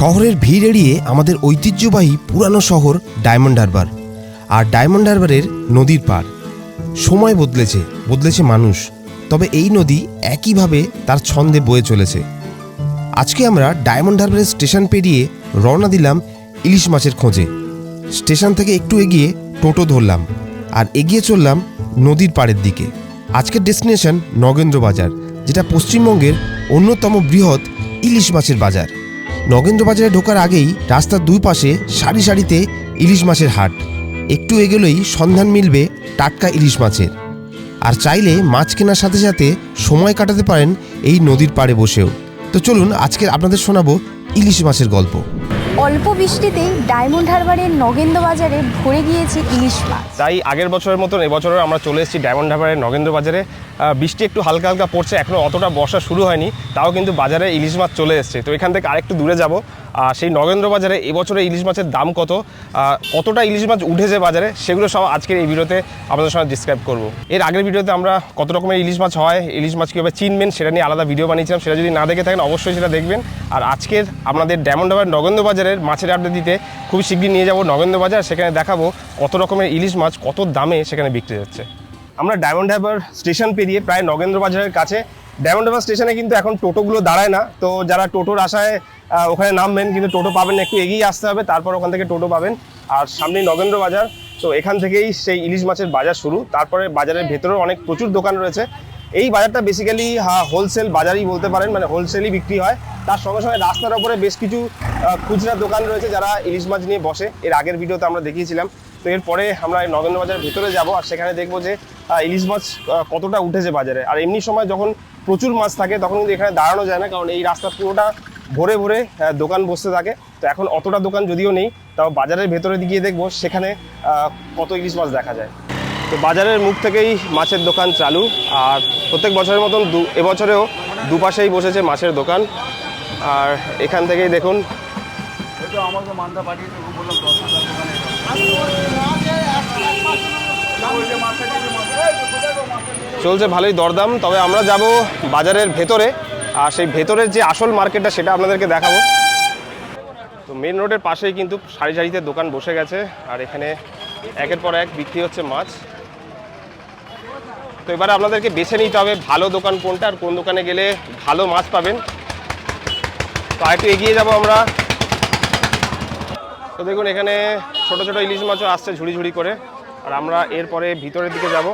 শহরের ভিড় এড়িয়ে আমাদের ঐতিহ্যবাহী পুরানো শহর ডায়মন্ড হারবার। আর ডায়মন্ড হারবারের নদীর পার সময় বদলেছে বদলেছে মানুষ। তবে এই নদী একইভাবে তার ছন্দে বয়ে চলেছে। আজকে আমরা ডায়মন্ড হারবারের স্টেশন পেরিয়ে রওনা দিলাম ইলিশ মাছের খোঁজে। স্টেশন থেকে একটু এগিয়ে টোটো ধরলাম আর এগিয়ে চললাম নদীর পাড়ের দিকে। আজকের ডেস্টিনেশন নগেন্দ্র বাজার যেটা পশ্চিমবঙ্গের অন্যতম বৃহৎ ইলিশ মাছের বাজার। নগেন্দ্র বাজারে ঢোকার আগেই রাস্তার দুই পাশে সারি সারিতে ইলিশ মাছের হাট। একটু এগোলেই সন্ধান মিলবে টাটকা ইলিশ মাছের। আর চাইলে মাছ কেনার সাথে সাথে সময় কাটাতে পারেন এই নদীর পাড়ে বসেও। তো চলুন আজকে আপনাদের শোনাবো ইলিশ মাছের গল্প। অল্প বৃষ্টিতেই ডায়মন্ড হারবারের নগেন্দ্র বাজারে ভরে গিয়েছে ইলিশ মাছ। তাই আগের বছরের মতন এবছরও আমরা চলে এসেছি ডায়মন্ড হারবারের নগেন্দ্র বাজারে বৃষ্টি একটু হালকা হালকা পড়ছে এখনও অতটা বর্ষা শুরু হয়নি, তাও কিন্তু বাজারে ইলিশ মাছ চলে এসছে। তো এখান থেকে আরেকটু দূরে যাব। আর সেই নগেন্দ্র বাজারে এবছরে ইলিশ মাছের দাম কত? কতটা ইলিশ মাছ উঠেছে বাজারে? সেগুলো সব আজকের এই ভিডিওতে আপনাদের সঙ্গে ডিসক্রাইব করব। এর আগের ভিডিওতে আমরা কত রকমের ইলিশ মাছ হয়, ইলিশ মাছ কীভাবে চিনবেন সেটা নিয়ে আলাদা ভিডিও বানিয়েছিলাম, সেটা যদি না দেখে থাকেন অবশ্যই সেটা দেখবেন। আর আজকের আমাদের ডায়মন্ড হারবার নগেন্দ্র বাজারের মাছের আড্ডা দিতে খুব শীঘ্রই নিয়ে যাব নগেন্দ্র বাজার, সেখানে দেখাবো কত রকমের ইলিশ মাছ, কত দামে সেখানে বিক্রি হচ্ছে। আমরা ডায়মন্ড হারবার স্টেশন পেরিয়ে প্রায় নগেন্দ্র বাজারের কাছে। ডায়মন্ড হারবার স্টেশনে কিন্তু এখন টোটোগুলো দাঁড়ায় না। তো যারা টোটোর আশায় ওখানে নামবেন, কিন্তু টোটো পাবেন একটু এগিয়ে আসতে হবে, তারপর ওখান থেকে টোটো পাবেন। আর সামনেই নগেন্দ্র বাজার। তো এখান থেকেই সেই ইলিশ মাছের বাজার শুরু। তারপরে বাজারের ভেতরেও অনেক প্রচুর দোকান রয়েছে। এই বাজারটা বেসিক্যালি হোলসেল বাজারই বলতে পারেন মানে হোলসেলই বিক্রি হয়। তার সঙ্গে সঙ্গে রাস্তার ওপরে বেশ কিছু খুচরা দোকান রয়েছে যারা ইলিশ মাছ নিয়ে বসে। এর আগের ভিডিওতে আমরা দেখিয়েছিলাম। তো এরপরে আমরা এই নগেন্দ্র বাজারের ভিতরে যাব আর সেখানে দেখব যে ইলিশ মাছ কতটা উঠেছে বাজারে। আর এমনি সময় যখন প্রচুর মাছ থাকে, তখন কিন্তু এখানে দাঁড়ানো যায় না, কারণ এই রাস্তা পুরোটা ভরে ভরে দোকান বসতে থাকে। তো এখন অতটা দোকান যদিও নেই, তাও বাজারের ভেতরে গিয়ে দেখব সেখানে কত ইলিশ মাছ দেখা যায়। তো বাজারের মুখ থেকেই মাছের দোকান চালু, আর প্রত্যেক বছরের মতন দু, এবছরেও দুপাশেই বসেছে মাছের দোকান। আর এখান থেকেই দেখুন। আমাকে মানটা পাঠিয়ে দেবো বললাম দশ হাজার দোকানে চলছে ভালোই দরদাম, তবে আমরা যাব বাজারের ভেতরে। আর সেই ভেতরের যে আসল মার্কেটটা সেটা আপনাদেরকে দেখাবো। তো মেন রোডের পাশেই কিন্তু সারি সারিতে দোকান বসে গেছে, আর এখানে একের পর এক বিক্রি হচ্ছে মাছ। তো এবারে আপনাদেরকে বেছে নিতে হবে ভালো দোকান কোনটা, আর কোন দোকানে গেলে ভালো মাছ পাবেন। তো আরেকটু এগিয়ে যাব আমরা। তো দেখুন, এখানে ছোট ছোট ইলিশ মাছও আসছে ঝুড়ি ঝুড়ি করে। আর আমরা এরপরে ভিতরের দিকে যাব।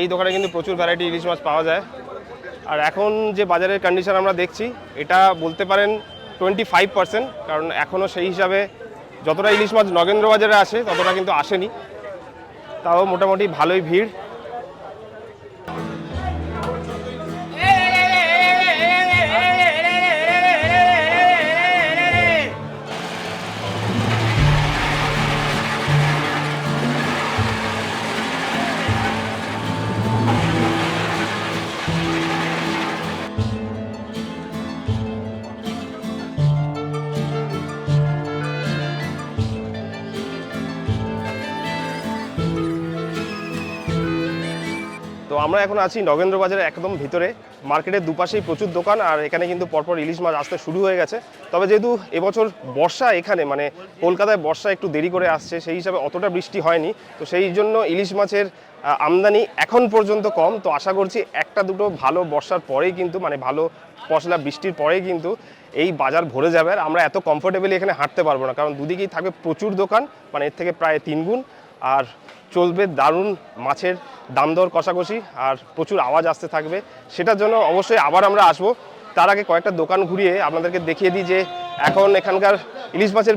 এই দোকানে কিন্তু প্রচুর ভ্যারাইটি ইলিশ মাছ পাওয়া যায়। আর এখন যে বাজারের কন্ডিশন আমরা দেখছি, এটা বলতে পারেন টোয়েন্টি ফাইভ পার্সেন্ট কারণ এখনও সেই হিসাবে যতটা ইলিশ মাছ নগেন্দ্র বাজারে আসে, ততটা কিন্তু আসেনি। তাও মোটামুটি ভালোই ভিড়। তো আমরা এখন আছি নগেন্দ্র বাজারের একদম ভিতরে। মার্কেটের দুপাশেই প্রচুর দোকান আর এখানে কিন্তু পরপর ইলিশ মাছ আসতে শুরু হয়ে গেছে। তবে যেহেতু এবছর বর্ষা এখানে মানে কলকাতায় বর্ষা একটু দেরি করে আসছে, সেই হিসাবে অতটা বৃষ্টি হয়নি। তো সেই জন্য ইলিশ মাছের আমদানি এখন পর্যন্ত কম। তো আশা করছি একটা দুটো ভালো বর্ষার পরেই কিন্তু মানে ভালো পশলা বৃষ্টির পরেই কিন্তু এই বাজার ভরে যাবে। আর আমরা এত কমফোর্টেবলি এখানে হাঁটতে পারব না। কারণ দুদিকেই থাকবে প্রচুর দোকান মানে এর থেকে প্রায় তিন গুণ আর চলবে দারুণ মাছের দাম দর কষাকষি আর প্রচুর আওয়াজ আসতে থাকবে। সেটার জন্য অবশ্যই আবার আমরা আসব। তার আগে কয়েকটা দোকান ঘুরিয়ে আপনাদেরকে দেখিয়ে দিই যে এখন এখানকার ইলিশ মাছের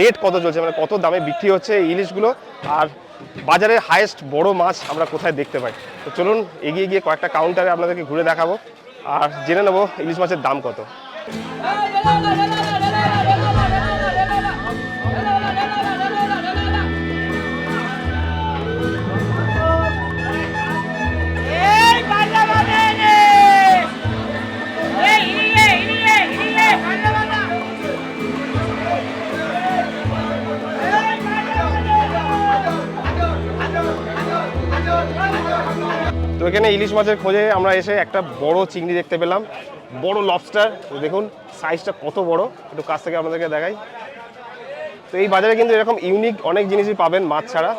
রেট কত চলছে মানে কত দামে বিক্রি হচ্ছে ইলিশগুলো আর বাজারের হায়েস্ট বড় মাছ আমরা কোথায় দেখতে পাই। তো চলুন এগিয়ে গিয়ে কয়েকটা কাউন্টারে আপনাদেরকে ঘুরে দেখাবো। আর জেনে নেব ইলিশ মাছের দাম কত। তো এখানে ইলিশ মাছের খোঁজে আমরা এসে একটা বড় চিংড়ি দেখতে পেলাম। বড় লবস্টার দেখুন সাইজটা কত বড়, একটু কাছ থেকে আপনাদেরকে দেখাই। তো এই বাজারে কিন্তু এরকম ইউনিক অনেক জিনিসই পাবেন মাছ ছাড়া।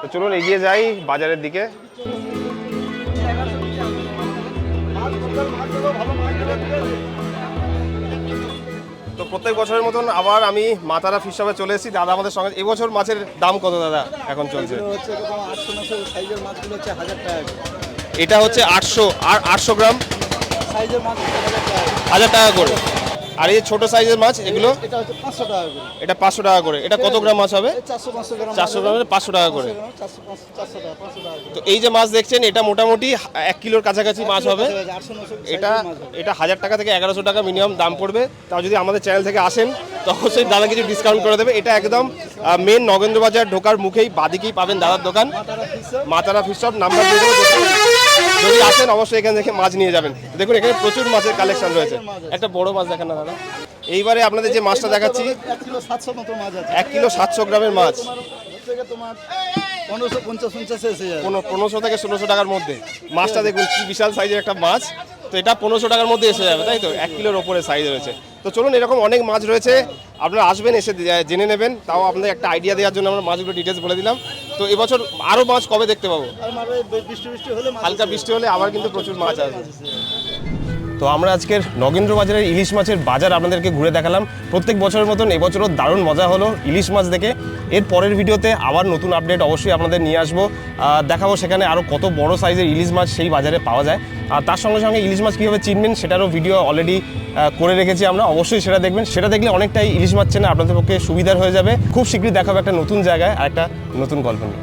তো চলুন এগিয়ে যাই বাজারের দিকে। তো প্রত্যেক বছরের মতন আবার আমি মাতারা ফিশ শপে চলে এসেছি দাদা আমাদের সঙ্গে এবছর মাছের দাম কত দাদা এখন চলছে। এটা হচ্ছে আটশো আর আটশো গ্রাম হাজার টাকা করে। আর এই ছোট সাইজের মাছ এগুলো? এটা হচ্ছে পাঁচশো টাকা করে। এটা পাঁচশো টাকা করে। এটা কত গ্রাম মাছ হবে? চারশো গ্রাম পাঁচশো টাকা করে। টাকা টাকা তো এই যে মাছ দেখছেন এটা মোটামুটি এক কিলোর কাছাকাছি মাছ হবে। এটা এটা হাজার টাকা থেকে এগারোশো টাকা মিনিমাম দাম পড়বে। তাও যদি আমাদের চ্যানেল থেকে আসেন তখন সেই দাদা কিছু ডিসকাউন্ট করে দেবে। এটা একদম মেন নগেন্দ্র বাজার ঢোকার মুখেই বাদিকেই পাবেন দাদার দোকান। মাতারা ফিশ শপ নাম্বার দিয়ে দেবো যদি আসেন, অবশ্যই এখান থেকে মাছ নিয়ে যাবেন। দেখুন, এখানে প্রচুর মাছের কালেকশন রয়েছে। একটা বড় মাছ দেখেন না, দাদা? এইবারে আপনাদের যে মাছটা দেখাচ্ছি, এক কিলো সাতশো গ্রামের মাছ। পনেরোশো থেকে ষোলোশো টাকার মধ্যে। মাছটা দেখুন, কি বিশাল সাইজের একটা মাছ। তো এটা পনেরোশো টাকার মধ্যে এসে যাবে, তাই তো? এক কিলোর ওপরে সাইজ রয়েছে। তো চলুন, এরকম অনেক মাছ রয়েছে। আপনারা আসবেন, এসে জেনে নেবেন। তাও আপনাদের একটা আইডিয়া দেওয়ার জন্য আমরা মাছগুলো ডিটেলস বলে দিলাম। তো এবছর আরও মাছ কবে দেখতে পাবো হালকা বৃষ্টি হলে আবার কিন্তু প্রচুর মাছ আছে আসবে। তো আমরা আজকের নগেন্দ্র বাজারের ইলিশ মাছের বাজার আপনাদেরকে ঘুরে দেখালাম। প্রত্যেক বছরের মতন এবছরও দারুণ মজা হলো ইলিশ মাছ দেখে। এর পরের ভিডিওতে আবার নতুন আপডেট অবশ্যই আপনাদের নিয়ে আসব। দেখাবো সেখানে আরও কত বড় সাইজের ইলিশ মাছ সেই বাজারে পাওয়া যায়। আর তার সঙ্গে সঙ্গে ইলিশ মাছ কীভাবে চিনবেন সেটারও ভিডিও অলরেডি করে রেখেছি আমরা। অবশ্যই সেটা দেখবেন। সেটা দেখলে অনেকটাই ইলিশ মাছ চেনা আপনাদের পক্ষে সুবিধার হয়ে যাবে। খুব শীঘ্রই দেখাবো একটা নতুন জায়গায় আর একটা নতুন গল্প নিয়ে।